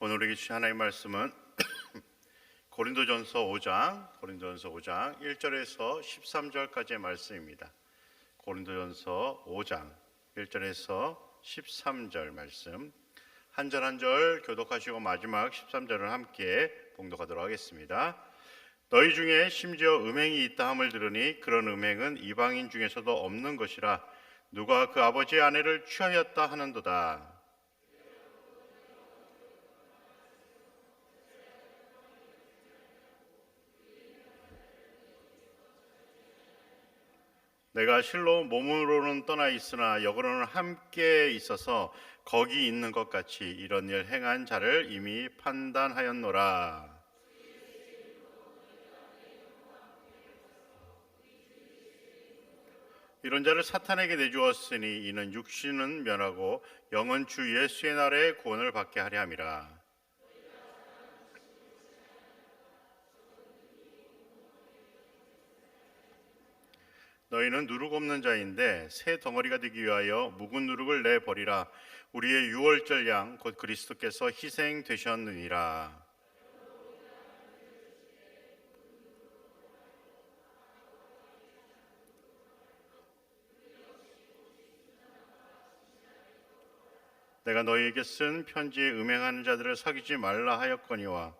오늘 우리에게 주신 하나님의 말씀은 고린도전서 5장, 고린도전서 5장 1절에서 13절까지의 말씀입니다. 고린도전서 5장 1절에서 13절 말씀 한 절 한 절 교독하시고 마지막 13절을 함께 봉독하도록 하겠습니다. 너희 중에 심지어 음행이 있다 함을 들으니 그런 음행은 이방인 중에서도 없는 것이라 누가 그 아버지의 아내를 취하였다 하는도다. 내가 실로 몸으로는 떠나 있으나 영으로는 함께 있어서 거기 있는 것 같이 이런 일 행한 자를 이미 판단하였노라. 이런 자를 사탄에게 내주었으니 이는 육신은 면하고 영은 주 예수의 날에 구원을 받게 하려 함이라. 너희는 누룩 없는 자인데 새 덩어리가 되기 위하여 묵은 누룩을 내 버리라. 우리의 유월절 양 곧 그리스도께서 희생 되셨느니라. 내가 너희에게 쓴 편지에 음행하는 자들을 사귀지 말라 하였거니와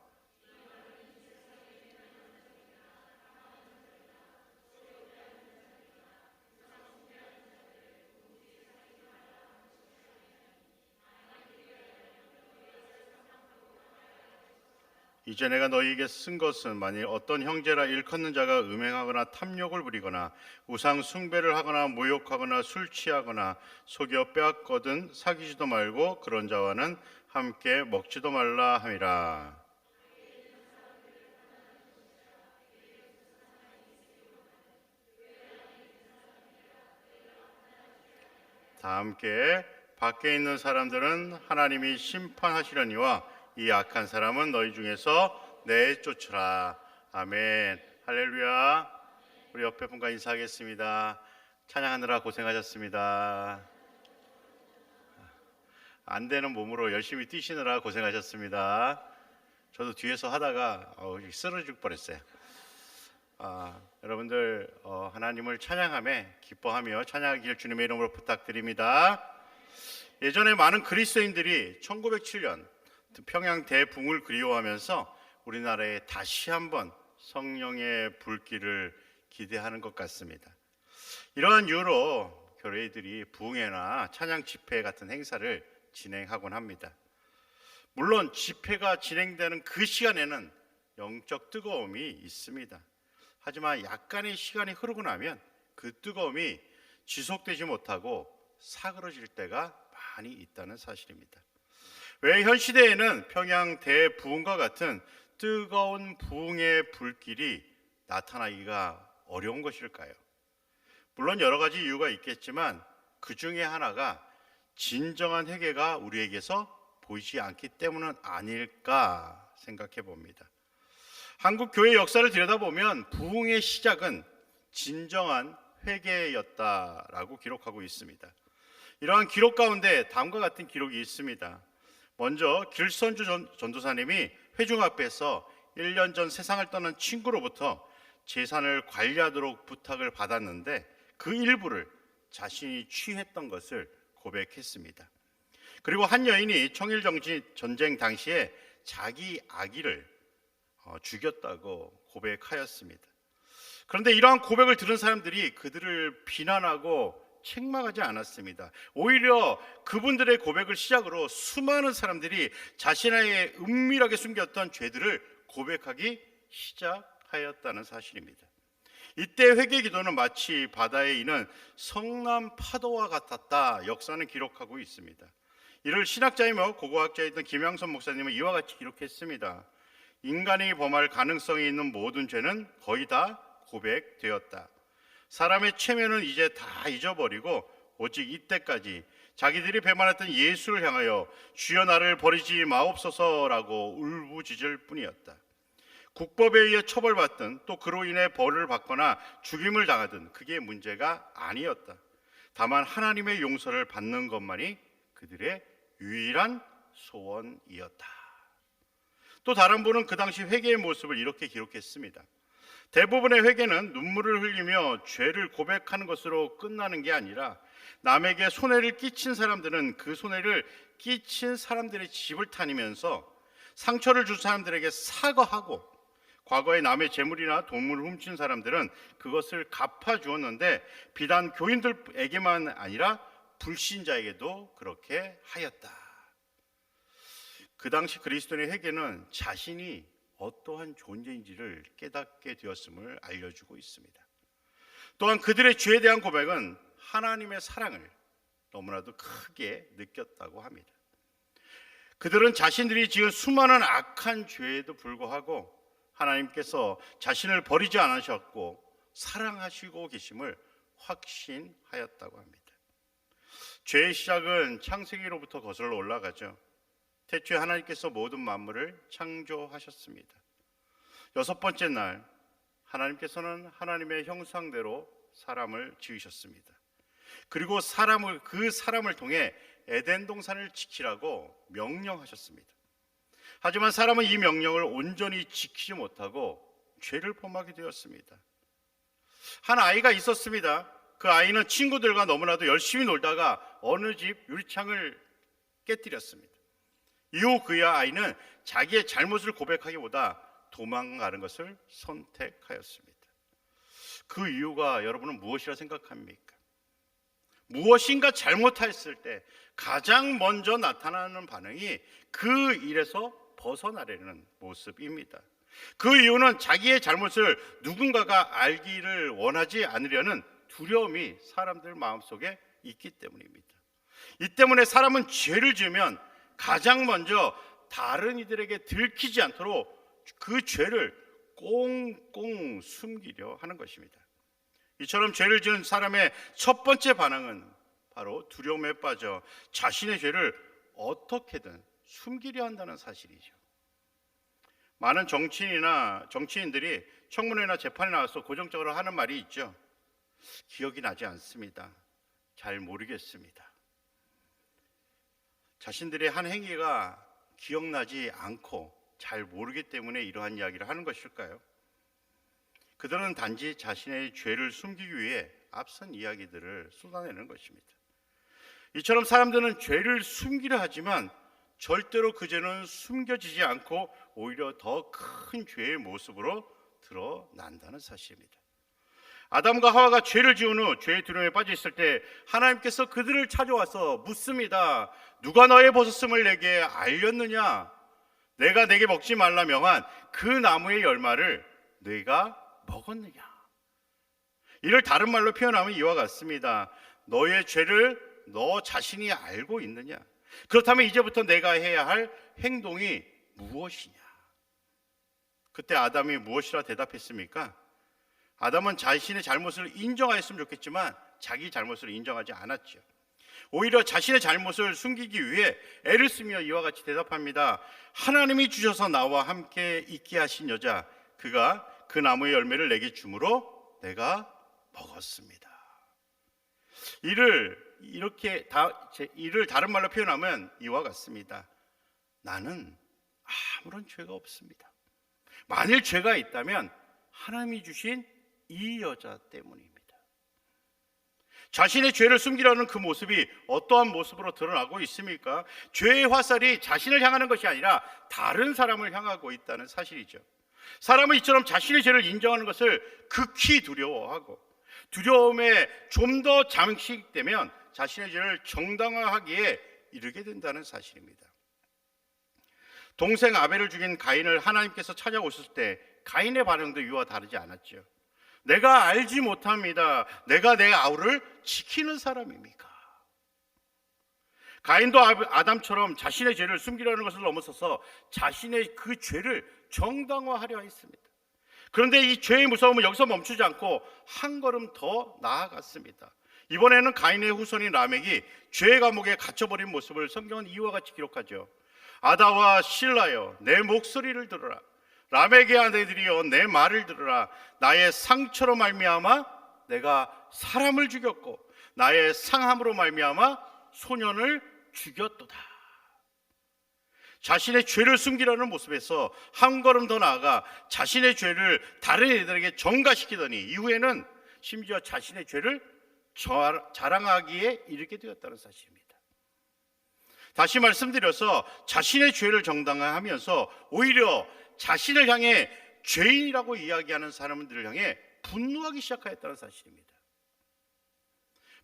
이제 내가 너희에게 쓴 것은 만일 어떤 형제라 일컫는 자가 음행하거나 탐욕을 부리거나 우상 숭배를 하거나 모욕하거나 술 취하거나 속여 빼앗거든 사귀지도 말고 그런 자와는 함께 먹지도 말라 함이라. 다 함께 밖에 있는 사람들은 하나님이 심판하시려니와 이 악한 사람은 너희 중에서 내쫓으라. 아멘. 할렐루야. 우리 옆에 분과 인사하겠습니다. 찬양하느라 고생하셨습니다. 안 되는 몸으로 열심히 뛰시느라 고생하셨습니다. 저도 뒤에서 하다가 어, 쓰러질 뻔했어요. 아, 여러분들 어, 하나님을 찬양하며 기뻐하며 찬양하길 주님의 이름으로 부탁드립니다. 예전에 많은 그리스도인들이 1907년 평양 대붕을 그리워하면서 우리나라에 다시 한번 성령의 불길을 기대하는 것 같습니다. 이러한 이유로 교회들이 부흥회나 찬양 집회 같은 행사를 진행하곤 합니다. 물론 집회가 진행되는 그 시간에는 영적 뜨거움이 있습니다. 하지만 약간의 시간이 흐르고 나면 그 뜨거움이 지속되지 못하고 사그러질 때가 많이 있다는 사실입니다. 왜 현 시대에는 평양 대부흥과 같은 뜨거운 부흥의 불길이 나타나기가 어려운 것일까요? 물론 여러 가지 이유가 있겠지만 그 중에 하나가 진정한 회개가 우리에게서 보이지 않기 때문은 아닐까 생각해 봅니다. 한국 교회 역사를 들여다보면 부흥의 시작은 진정한 회개였다라고 기록하고 있습니다. 이러한 기록 가운데 다음과 같은 기록이 있습니다. 먼저 길선주 전 도사님이 회중 앞에서 1년 전 세상을 떠난 친구로부터 재산을 관리하도록 부탁을 받았는데 그 일부를 자신이 취했던 것을 고백했습니다. 그리고 한 여인이 청일 전쟁 당시에 자기 아기를 어, 죽였다고 고백하였습니다. 그런데 이러한 고백을 들은 사람들이 그들을 비난하고 책망하지 않았습니다. 오히려 그분들의 고백을 시작으로 수많은 사람들이 자신의 은밀하게 숨겼던 죄들을 고백하기 시작하였다는 사실입니다. 이때 회개 기도는 마치 바다에 있는 성남 파도와 같았다 역사는 기록하고 있습니다. 이를 신학자이며 고고학자이던 김양선 목사님은 이와 같이 기록했습니다. 인간이 범할 가능성이 있는 모든 죄는 거의 다 고백되었다. 사람의 체면은 이제 다 잊어버리고 오직 이때까지 자기들이 배만했던 예수를 향하여 주여 나를 버리지 마옵소서라고 울부짖을 뿐이었다. 국법에 의해 처벌받든 또 그로 인해 벌을 받거나 죽임을 당하든 그게 문제가 아니었다. 다만 하나님의 용서를 받는 것만이 그들의 유일한 소원이었다. 또 다른 분은 그 당시 회개의 모습을 이렇게 기록했습니다. 대부분의 회개는 눈물을 흘리며 죄를 고백하는 것으로 끝나는 게 아니라 남에게 손해를 끼친 사람들은 그 손해를 끼친 사람들의 집을 다니면서 상처를 준 사람들에게 사과하고 과거에 남의 재물이나 돈물을 훔친 사람들은 그것을 갚아 주었는데 비단 교인들에게만 아니라 불신자에게도 그렇게 하였다. 그 당시 그리스도인의 회개는 자신이 어떠한 존재인지를 깨닫게 되었음을 알려주고 있습니다. 또한 그들의 죄에 대한 고백은 하나님의 사랑을 너무나도 크게 느꼈다고 합니다. 그들은 자신들이 지은 수많은 악한 죄에도 불구하고 하나님께서 자신을 버리지 않으셨고 사랑하시고 계심을 확신하였다고 합니다. 죄의 시작은 창세기로부터 거슬러 올라가죠. 태초에 하나님께서 모든 만물을 창조하셨습니다. 여섯 번째 날 하나님께서는 하나님의 형상대로 사람을 지으셨습니다. 그리고 사람을 그 사람을 통해 에덴 동산을 지키라고 명령하셨습니다. 하지만 사람은 이 명령을 온전히 지키지 못하고 죄를 범하게 되었습니다. 한 아이가 있었습니다. 그 아이는 친구들과 너무나도 열심히 놀다가 어느 집 유리창을 깨뜨렸습니다. 이후 그의 아이는 자기의 잘못을 고백하기보다 도망가는 것을 선택하였습니다. 그 이유가 여러분은 무엇이라 생각합니까? 무엇인가 잘못했을 때 가장 먼저 나타나는 반응이 그 일에서 벗어나려는 모습입니다. 그 이유는 자기의 잘못을 누군가가 알기를 원하지 않으려는 두려움이 사람들 마음속에 있기 때문입니다. 이 때문에 사람은 죄를 지으면 가장 먼저 다른 이들에게 들키지 않도록 그 죄를 꽁꽁 숨기려 하는 것입니다. 이처럼 죄를 지은 사람의 첫 번째 반응은 바로 두려움에 빠져 자신의 죄를 어떻게든 숨기려 한다는 사실이죠. 많은 정치인이나 정치인들이 청문회나 재판에 나와서 고정적으로 하는 말이 있죠. 기억이 나지 않습니다. 잘 모르겠습니다. 자신들의 한 행위가 기억나지 않고 잘 모르기 때문에 이러한 이야기를 하는 것일까요? 그들은 단지 자신의 죄를 숨기기 위해 앞선 이야기들을 쏟아내는 것입니다. 이처럼 사람들은 죄를 숨기려 하지만 절대로 그 죄는 숨겨지지 않고 오히려 더 큰 죄의 모습으로 드러난다는 사실입니다. 아담과 하와가 죄를 지은 후 죄의 두려움에 빠져 있을 때 하나님께서 그들을 찾아와서 묻습니다. 누가 너의 벗었음을 내게 알렸느냐? 내가 내게 먹지 말라 명한 그 나무의 열마를 내가 먹었느냐? 이를 다른 말로 표현하면 이와 같습니다. 너의 죄를 너 자신이 알고 있느냐? 그렇다면 이제부터 내가 해야 할 행동이 무엇이냐? 그때 아담이 무엇이라 대답했습니까? 아담은 자신의 잘못을 인정하였으면 좋겠지만 자기 잘못을 인정하지 않았죠. 오히려 자신의 잘못을 숨기기 위해 애를 쓰며 이와 같이 대답합니다. 하나님이 주셔서 나와 함께 있게 하신 여자, 그가 그 나무의 열매를 내게 주므로 내가 먹었습니다. 이를 이렇게 다, 이를 다른 말로 표현하면 이와 같습니다. 나는 아무런 죄가 없습니다. 만일 죄가 있다면 하나님이 주신 이 여자 때문입니다. 자신의 죄를 숨기려는 그 모습이 어떠한 모습으로 드러나고 있습니까? 죄의 화살이 자신을 향하는 것이 아니라 다른 사람을 향하고 있다는 사실이죠. 사람은 이처럼 자신의 죄를 인정하는 것을 극히 두려워하고 두려움에 좀더 장식되면 자신의 죄를 정당화하기에 이르게 된다는 사실입니다. 동생 아벨을 죽인 가인을 하나님께서 찾아오셨을 때 가인의 반응도 이와 다르지 않았죠. 내가 알지 못합니다. 내가 내 아우를 지키는 사람입니까? 가인도 아담처럼 자신의 죄를 숨기려는 것을 넘어서서 자신의 그 죄를 정당화하려 했습니다. 그런데 이 죄의 무서움은 여기서 멈추지 않고 한 걸음 더 나아갔습니다. 이번에는 가인의 후손인 라멕이 죄의 감옥에 갇혀버린 모습을 성경은 이와 같이 기록하죠. 아다와 신라여 내 목소리를 들어라. 라멕의 아내들이여 내 말을 들으라. 나의 상처로 말미암아 내가 사람을 죽였고 나의 상함으로 말미암아 소년을 죽였도다. 자신의 죄를 숨기려는 모습에서 한 걸음 더 나아가 자신의 죄를 다른 이들에게 전가시키더니 이후에는 심지어 자신의 죄를 자- 자랑하기에 이르게 되었다는 사실입니다. 다시 말씀드려서 자신의 죄를 정당화하면서 오히려 자신을 향해 죄인이라고 이야기하는 사람들을 향해 분노하기 시작하였다는 사실입니다.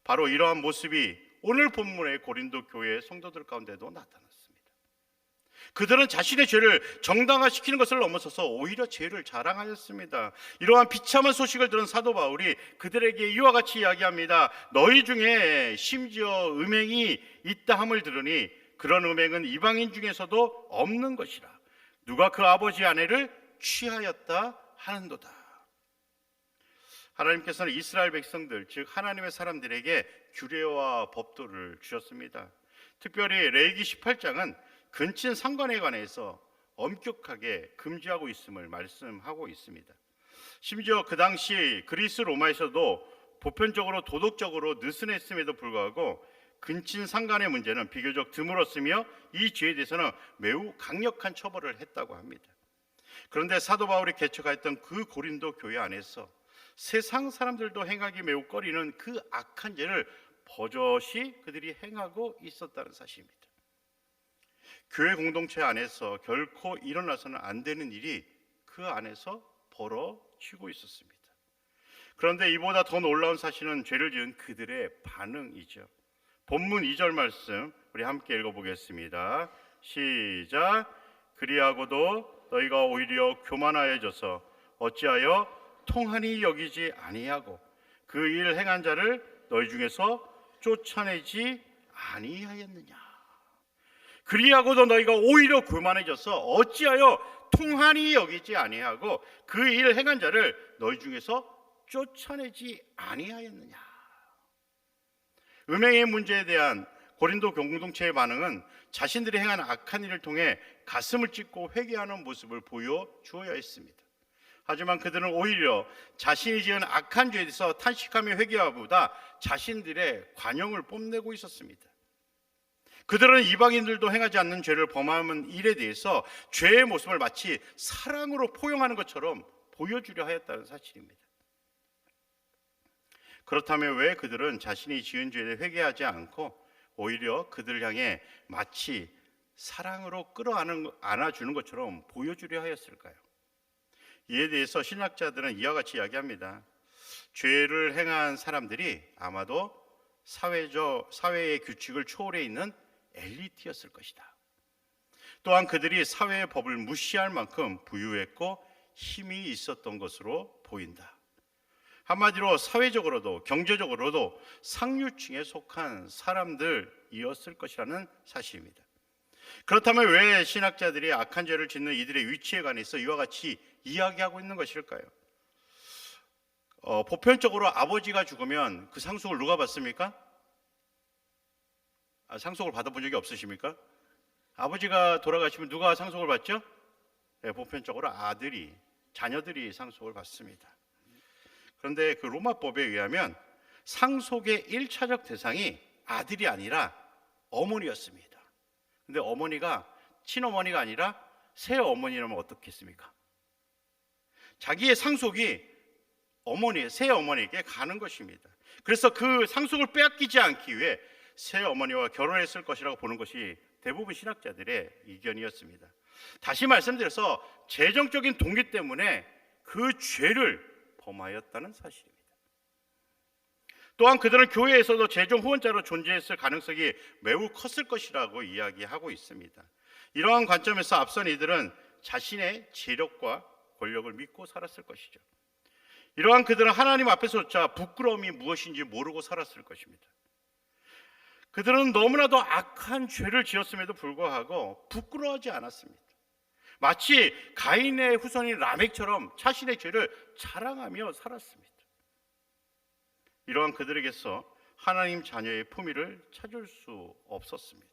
바로 이러한 모습이 오늘 본문의 고린도 교회 성도들 가운데도 나타났습니다. 그들은 자신의 죄를 정당화시키는 것을 넘어서서 오히려 죄를 자랑하였습니다. 이러한 비참한 소식을 들은 사도 바울이 그들에게 이와 같이 이야기합니다. 너희 중에 심지어 음행이 있다 함을 들으니 그런 음행은 이방인 중에서도 없는 것이라. 누가 그 아버지 아내를 취하였다 하는도다. 하나님께서는 이스라엘 백성들, 즉 하나님의 사람들에게 규례와 법도를 주셨습니다. 특별히 레이기 18장은 근친 상관에 관해서 엄격하게 금지하고 있음을 말씀하고 있습니다. 심지어 그 당시 그리스 로마에서도 보편적으로 도덕적으로 느슨했음에도 불구하고 근친 상간의 문제는 비교적 드물었으며 이 죄에 대해서는 매우 강력한 처벌을 했다고 합니다. 그런데 사도 바울이 개척하였던 그 고린도 교회 안에서 세상 사람들도 행하기 매우 꺼리는 그 악한 죄를 버젓이 그들이 행하고 있었다는 사실입니다. 교회 공동체 안에서 결코 일어나서는 안 되는 일이 그 안에서 벌어지고 있었습니다. 그런데 이보다 더 놀라운 사실은 죄를 지은 그들의 반응이죠. 본문 2절 말씀 우리 함께 읽어보겠습니다. 시작. 그리하고도 너희가 오히려 교만하여져서 어찌하여 통하니 여기지 아니하고 그 일 행한 자를 너희 중에서 쫓아내지 아니하였느냐. 그리하고도 너희가 오히려 교만해져서 어찌하여 통하니 여기지 아니하고 그 일 행한 자를 너희 중에서 쫓아내지 아니하였느냐. 음행의 문제에 대한 고린도 공동체의 반응은 자신들이 행한 악한 일을 통해 가슴을 찢고 회개하는 모습을 보여 주어야 했습니다. 하지만 그들은 오히려 자신이 지은 악한 죄에 대해서 탄식하며 회개하보다 자신들의 관용을 뽐내고 있었습니다. 그들은 이방인들도 행하지 않는 죄를 범하는 일에 대해서 죄의 모습을 마치 사랑으로 포용하는 것처럼 보여주려 하였다는 사실입니다. 그렇다면 왜 그들은 자신이 지은 죄에 회개하지 않고 오히려 그들을 향해 마치 사랑으로 끌어안아주는 것처럼 보여주려 하였을까요? 이에 대해서 신학자들은 이와 같이 이야기합니다. 죄를 행한 사람들이 아마도 사회적 사회의 규칙을 초월해 있는 엘리트였을 것이다. 또한 그들이 사회의 법을 무시할 만큼 부유했고 힘이 있었던 것으로 보인다. 한마디로 사회적으로도 경제적으로도 상류층에 속한 사람들이었을 것이라는 사실입니다. 그렇다면 왜 신학자들이 악한 죄를 짓는 이들의 위치에 관해서 이와 같이 이야기하고 있는 것일까요? 어, 보편적으로 아버지가 죽으면 그 상속을 누가 받습니까? 아, 상속을 받아본 적이 없으십니까? 아버지가 돌아가시면 누가 상속을 받죠? 네, 보편적으로 아들이 자녀들이 상속을 받습니다. 그런데 그 로마법에 의하면 상속의 1차적 대상이 아들이 아니라 어머니였습니다. 근데 어머니가 친어머니가 아니라 새 어머니라면 어떻겠습니까? 자기의 상속이 어머니, 새 어머니에게 가는 것입니다. 그래서 그 상속을 빼앗기지 않기 위해 새 어머니와 결혼했을 것이라고 보는 것이 대부분 신학자들의 의견이었습니다. 다시 말씀드려서 재정적인 동기 때문에 그 죄를 범하였다는 사실입니다. 또한 그들은 교회에서도 재정 후원자로 존재했을 가능성이 매우 컸을 것이라고 이야기하고 있습니다. 이러한 관점에서 앞선 이들은 자신의 재력과 권력을 믿고 살았을 것이죠. 이러한 그들은 하나님 앞에서조차 부끄러움이 무엇인지 모르고 살았을 것입니다. 그들은 너무나도 악한 죄를 지었음에도 불구하고 부끄러워하지 않았습니다. 마치 가인의 후손인 라멕처럼 자신의 죄를 자랑하며 살았습니다. 이러한 그들에게서 하나님 자녀의 품위를 찾을 수 없었습니다.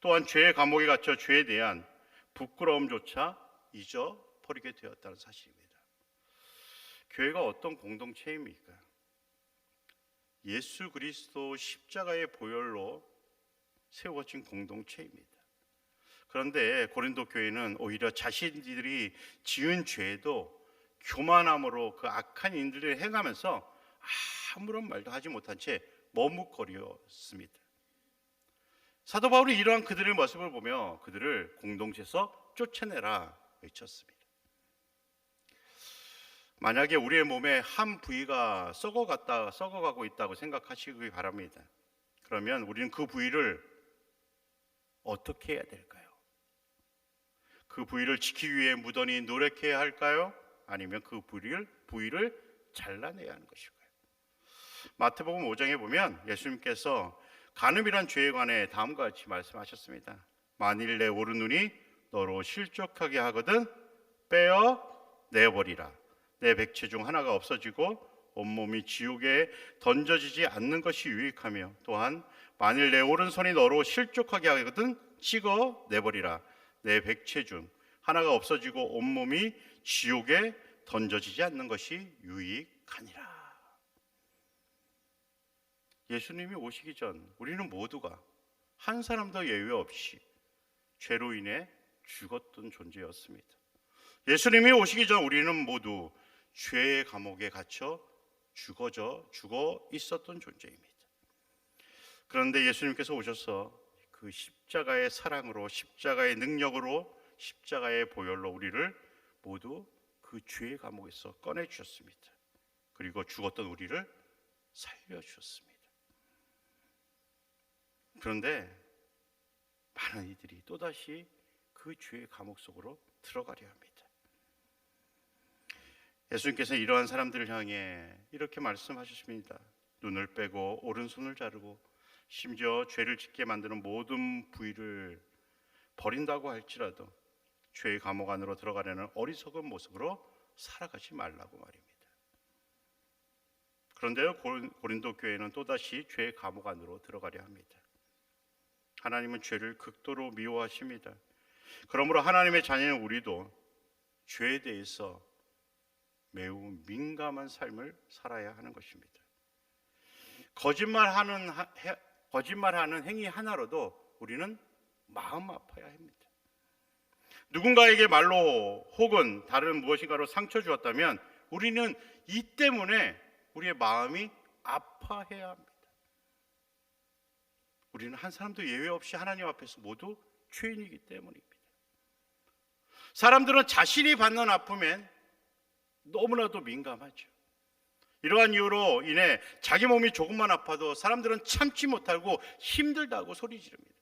또한 죄의 감옥에 갇혀 죄에 대한 부끄러움조차 잊어버리게 되었다는 사실입니다. 교회가 어떤 공동체입니까? 예수 그리스도 십자가의 보혈로 세워진 공동체입니다. 그런데 고린도 교회는 오히려 자신들이 지은 죄도 교만함으로 그 악한 인들을 행하면서 아무런 말도 하지 못한 채 머뭇거렸습니다. 사도 바울이 이러한 그들의 모습을 보며 그들을 공동체에서 쫓아내라 외쳤습니다. 만약에 우리의 몸에 한 부위가 썩어갔다 썩어가고 있다고 생각하시기 바랍니다. 그러면 우리는 그 부위를 어떻게 해야 될까요? 그 부위를 지키기 위해 무던히 노력해야 할까요? 아니면 그 부위를 부위를 잘라내야 하는 것일까요? 마태복음 5장에 보면 예수님께서 간음이란 죄에 관해 다음과 같이 말씀하셨습니다. 만일 내 오른 눈이 너로 실족하게 하거든 빼어 내버리라. 내 백체 중 하나가 없어지고 온몸이 지옥에 던져지지 않는 것이 유익하며 또한 만일 내 오른손이 너로 실족하게 하거든 찍어 내버리라. 내 백체 중 하나가 없어지고 온몸이 지옥에 던져지지 않는 것이 유익하니라. 예수님이 오시기 전 우리는 모두가 한 사람도 예외 없이 죄로 인해 죽었던 존재였습니다. 예수님이 오시기 전 우리는 모두 죄의 감옥에 갇혀 죽어져 죽어 있었던 존재입니다. 그런데 예수님께서 오셔서 그 십자가의 사랑으로 십자가의 능력으로 십자가의 보혈로 우리를 모두 그 죄의 감옥에서 꺼내 주셨습니다. 그리고 죽었던 우리를 살려 주셨습니다. 그런데 많은 이들이 또다시 그 죄의 감옥 속으로 들어가려 합니다. 예수님께서 이러한 사람들을 향해 이렇게 말씀하셨습니다. 눈을 빼고 오른손을 자르고 심지어 죄를 짓게 만드는 모든 부위를 버린다고 할지라도 죄의 감옥 안으로 들어가려는 어리석은 모습으로 살아가지 말라고 말입니다. 그런데요 고린도 교회는 또다시 죄의 감옥 안으로 들어가려 합니다. 하나님은 죄를 극도로 미워하십니다. 그러므로 하나님의 자녀인 우리도 죄에 대해서 매우 민감한 삶을 살아야 하는 것입니다. 거짓말하는 거짓말하는 행위 하나로도 우리는 마음 아파야 합니다. 누군가에게 말로 혹은 다른 무엇인가로 상처 주었다면 우리는 이 때문에 우리의 마음이 아파해야 합니다. 우리는 한 사람도 예외 없이 하나님 앞에서 모두 죄인이기 때문입니다. 사람들은 자신이 받는 아픔엔 너무나도 민감하죠. 이러한 이유로 인해 자기 몸이 조금만 아파도 사람들은 참지 못하고 힘들다고 소리 지릅니다.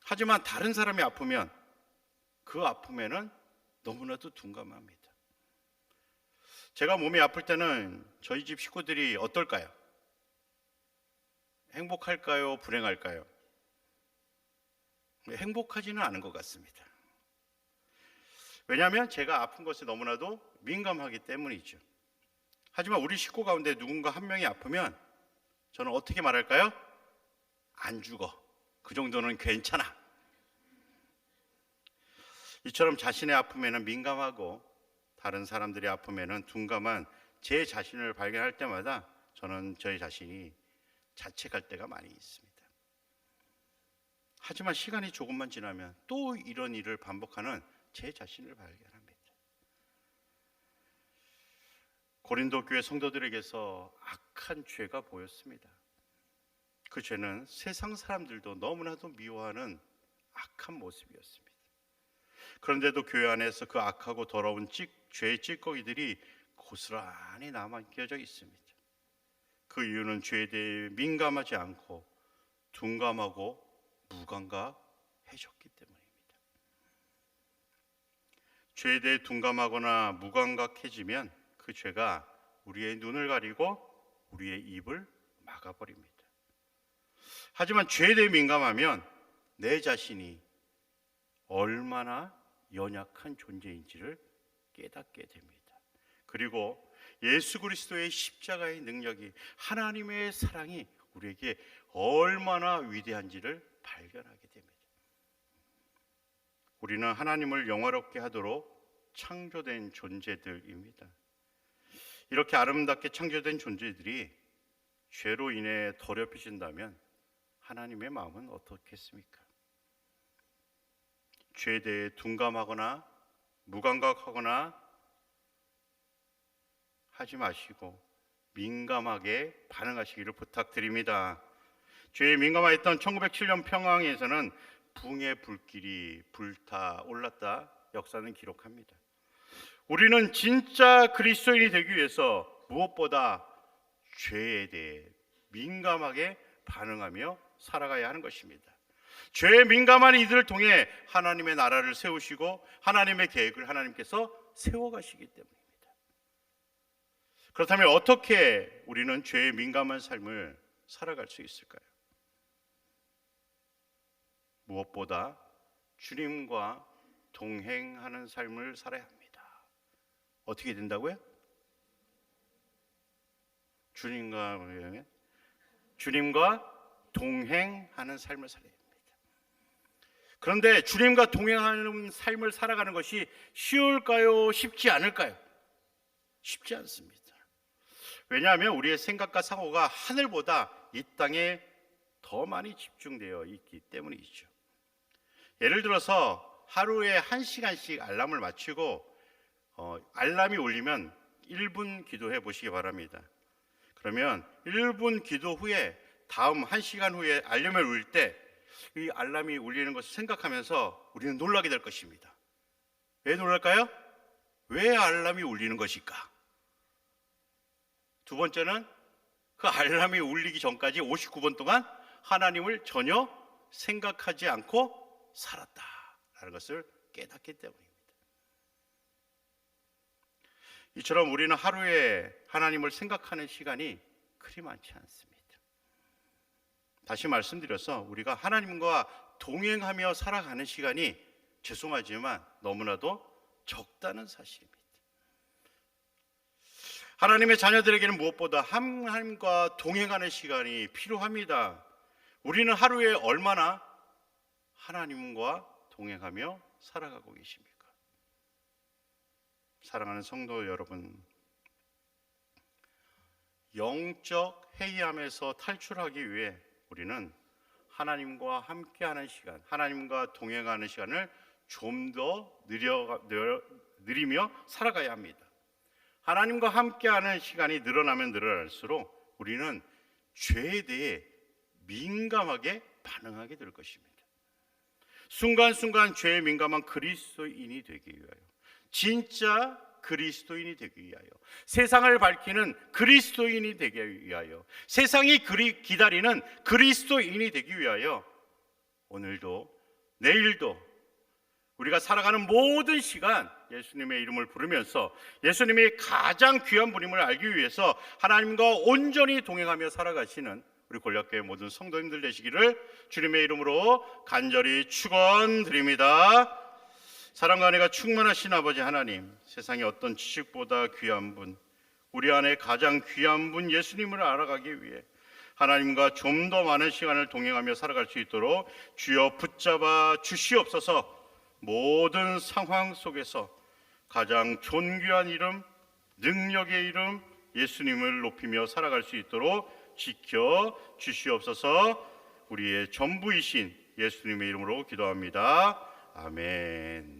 하지만 다른 사람이 아프면 그 아픔에는 너무나도 둔감합니다. 제가 몸이 아플 때는 저희 집 식구들이 어떨까요? 행복할까요? 불행할까요? 행복하지는 않은 것 같습니다. 왜냐하면 제가 아픈 것에 너무나도 민감하기 때문이죠. 하지만 우리 식구 가운데 누군가 한 명이 아프면 저는 어떻게 말할까요? 안 죽어. 그 정도는 괜찮아. 이처럼 자신의 아픔에는 민감하고 다른 사람들의 아픔에는 둔감한 제 자신을 발견할 때마다 저는 저희 자신이 자책할 때가 많이 있습니다. 하지만 시간이 조금만 지나면 또 이런 일을 반복하는 제 자신을 발견합니다. 고린도 교회 성도들에게서 악한 죄가 보였습니다. 그 죄는 세상 사람들도 너무나도 미워하는 악한 모습이었습니다. 그런데도 교회 안에서 그 악하고 더러운 찌, 죄의 찌꺼기들이 고스란히 남아껴져 있습니다. 그 이유는 죄에 대해 민감하지 않고 둔감하고 무감각해졌기 때문입니다. 죄에 대해 둔감하거나 무감각해지면 그 죄가 우리의 눈을 가리고 우리의 입을 막아버립니다. 하지만 죄에 대해 민감하면 내 자신이 얼마나 연약한 존재인지를 깨닫게 됩니다. 그리고 예수 그리스도의 십자가의 능력이 하나님의 사랑이 우리에게 얼마나 위대한지를 발견하게 됩니다. 우리는 하나님을 영화롭게 하도록 창조된 존재들입니다. 이렇게 아름답게 창조된 존재들이 죄로 인해 더럽혀진다면 하나님의 마음은 어떻겠습니까? 죄에 대해 둔감하거나 무감각하거나 하지 마시고 민감하게 반응하시기를 부탁드립니다. 죄에 민감하였던 1907년 평양에서는 붕의 불길이 불타 올랐다 역사는 기록합니다. 우리는 진짜 그리스도인이 되기 위해서 무엇보다 죄에 대해 민감하게 반응하며 살아가야 하는 것입니다. 죄에 민감한 이들을 통해 하나님의 나라를 세우시고 하나님의 계획을 하나님께서 세워가시기 때문입니다. 그렇다면 어떻게 우리는 죄에 민감한 삶을 살아갈 수 있을까요? 무엇보다 주님과 동행하는 삶을 살아야 합니다. 어떻게 된다고요? 주님과 동행, 주님과 동행하는 삶을 살아야 합니다. 그런데 주님과 동행하는 삶을 살아가는 것이 쉬울까요? 쉽지 않을까요? 쉽지 않습니다. 왜냐하면 우리의 생각과 사고가 하늘보다 이 땅에 더 많이 집중되어 있기 때문이죠. 예를 들어서 하루에 한 시간씩 알람을 맞추고 어, 알람이 울리면 1분 기도해 보시기 바랍니다. 그러면 1분 기도 후에 다음 1시간 후에 알람이 울릴 때이 알람이 울리는 것을 생각하면서 우리는 놀라게 될 것입니다. 왜 놀랄까요? 왜 알람이 울리는 것일까? 두 번째는 그 알람이 울리기 전까지 59분 동안 하나님을 전혀 생각하지 않고 살았다라는 것을 깨닫기 때문입니다. 이처럼 우리는 하루에 하나님을 생각하는 시간이 그리 많지 않습니다. 다시 말씀드려서 우리가 하나님과 동행하며 살아가는 시간이 죄송하지만 너무나도 적다는 사실입니다. 하나님의 자녀들에게는 무엇보다 하나님과 동행하는 시간이 필요합니다. 우리는 하루에 얼마나 하나님과 동행하며 살아가고 계십니까? 사랑하는 성도 여러분, 영적 해이함에서 탈출하기 위해 우리는 하나님과 함께하는 시간, 하나님과 동행하는 시간을 좀더 느리며 살아가야 합니다. 하나님과 함께하는 시간이 늘어나면 늘어날수록 우리는 죄에 대해 민감하게 반응하게 될 것입니다. 순간순간 죄에 민감한 그리스도인이 되기 위하여 진짜 그리스도인이 되기 위하여. 세상을 밝히는 그리스도인이 되기 위하여. 세상이 그리 기다리는 그리스도인이 되기 위하여. 오늘도 내일도 우리가 살아가는 모든 시간 예수님의 이름을 부르면서 예수님이 가장 귀한 분임을 알기 위해서 하나님과 온전히 동행하며 살아가시는 우리 골략교회 모든 성도님들 되시기를 주님의 이름으로 간절히 축원드립니다. 사랑과 은혜가 충만하신 아버지 하나님, 세상에 어떤 지식보다 귀한 분, 우리 안에 가장 귀한 분 예수님을 알아가기 위해 하나님과 좀 더 많은 시간을 동행하며 살아갈 수 있도록 주여 붙잡아 주시옵소서. 모든 상황 속에서 가장 존귀한 이름, 능력의 이름 예수님을 높이며 살아갈 수 있도록 지켜 주시옵소서. 우리의 전부이신 예수님의 이름으로 기도합니다. 아멘.